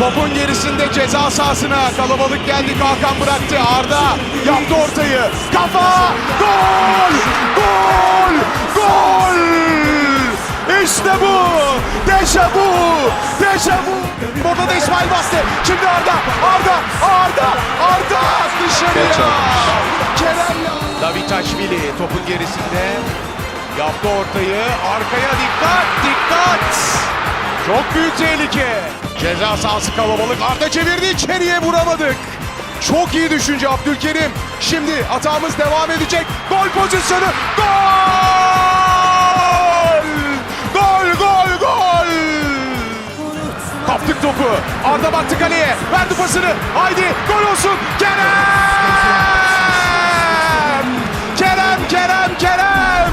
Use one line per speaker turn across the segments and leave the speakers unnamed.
Topun gerisinde ceza sahasına kalabalık geldi. Hakan bıraktı. Arda yaptı ortayı. Kafa! Gol! Gol! Gol! İşte bu! Dejavu! Dejavu! Burada da İsmail bastı. Şimdi Arda! Arda! Arda! Arda! Dışarıya! Kerem Davitaşvili topun gerisinde yaptı ortayı. Arkaya dikkat! Dikkat! Çok büyük tehlike. Ceza sahası kalabalık. Arda çevirdi içeriye vuramadık. Çok iyi düşünce Abdülkerim. Şimdi hatamız devam edecek. Gol pozisyonu. Gol! Gol, gol, gol! Kaptık topu. Arda baktı kaleye. Verdi pasını. Haydi gol olsun. Kerem! Kerem, Kerem, Kerem!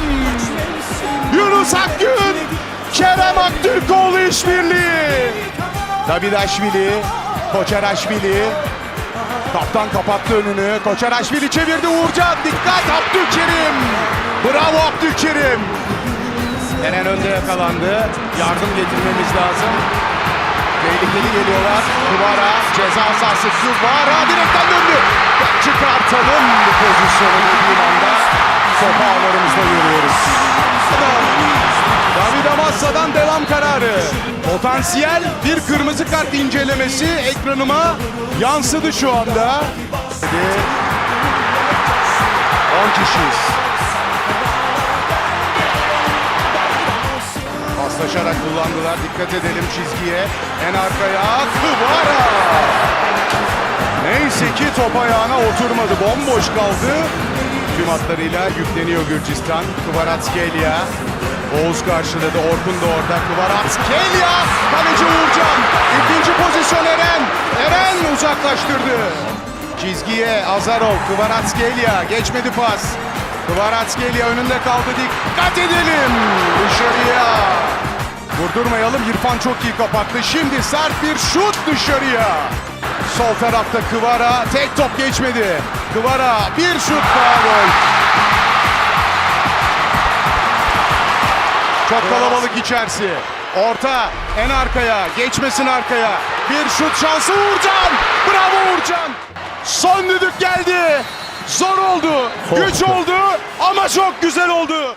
Yunus Akgün! Davidaşvili, Koçeraşvili. Kaptan kapattı önünü. Koçeraşvili çevirdi Uğurcan. Dikkat Abdülkerim! Bravo Abdülkerim! Eren önde yakalandı. Yardım getirmemiz lazım. Tehlikeli geliyorlar. Kıvara ceza sahası. Kıvara direkten döndü. Çıkartalım bu pozisyonu dediğim anda. Topu ağlarımızda görüyoruz. David Amassa'dan devam. Potansiyel bir kırmızı kart incelemesi ekranıma yansıdı şu anda. 10 kişiyiz. Paslaşarak kullandılar. Dikkat edelim çizgiye. En arkaya Kıvara. Neyse ki top ayağına oturmadı. Bomboş kaldı. Tüm hatlarıyla yükleniyor Gürcistan. Kıvaratskelya. Oğuz karşıladı. Orkun da orada. Kıvaratskelya. Kaleci Uğurcan. İkinci pozisyon Eren. Eren uzaklaştırdı. Çizgiye Azarov. Kıvaratskelya. Geçmedi pas. Kıvaratskelya önünde kaldı. Dikkat edelim. Dışarıya. Vurdurmayalım. İrfan çok iyi kapattı. Şimdi sert bir şut dışarıya. Sol tarafta Kıvara. Tek top geçmedi. Kıvara bir şut daha gol. Çok kalabalık içerisi. Orta en arkaya. Geçmesin arkaya. Bir şut şansı Uğurcan. Bravo Uğurcan. Son düdük geldi. Zor oldu. Güç oldu ama çok güzel oldu.